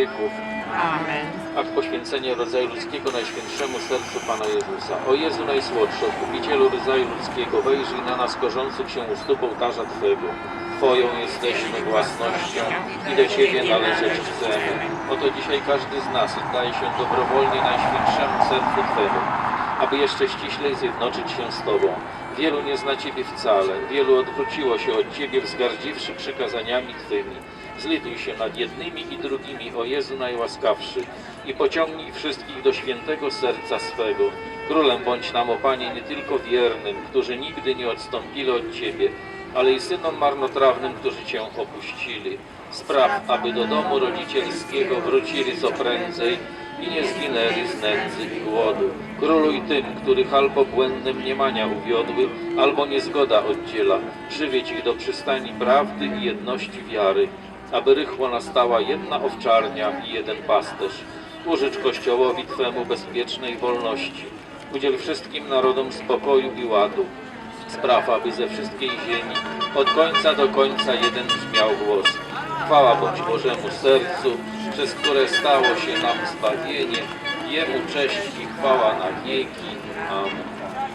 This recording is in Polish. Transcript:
wieków. Amen. Akt poświęcenia rodzaju ludzkiego Najświętszemu Sercu Pana Jezusa. O Jezu Najsłodszy, Odkupicielu rodzaju ludzkiego, wejrzyj na nas korzących się u stóp ołtarza Twego. Twoją jesteśmy własnością i do Ciebie należeć chcemy. Oto dzisiaj każdy z nas oddaje się dobrowolnie Najświętszemu Sercu Twego, aby jeszcze ściślej zjednoczyć się z Tobą. Wielu nie zna Ciebie wcale, wielu odwróciło się od Ciebie wzgardziwszy przykazaniami Twymi. Zlituj się nad jednymi i drugimi, o Jezu najłaskawszy, i pociągnij wszystkich do świętego serca swego. Królem bądź nam, o Panie, nie tylko wiernym, którzy nigdy nie odstąpili od Ciebie, ale i synom marnotrawnym, którzy Cię opuścili. Spraw, aby do domu rodzicielskiego wrócili co prędzej i nie zginęli z nędzy i głodu. Króluj tym, których albo błędne mniemania uwiodły, albo niezgoda oddziela. Przywiedź ich do przystani prawdy i jedności wiary, aby rychło nastała jedna owczarnia i jeden pasterz. Użycz Kościołowi Twemu bezpiecznej wolności. Udziel wszystkim narodom spokoju i ładu. Spraw, aby ze wszystkiej ziemi od końca do końca jeden brzmiał głos. Chwała bądź Bożemu sercu, przez które stało się nam zbawienie. Jemu cześć i chwała na wieki. Amen.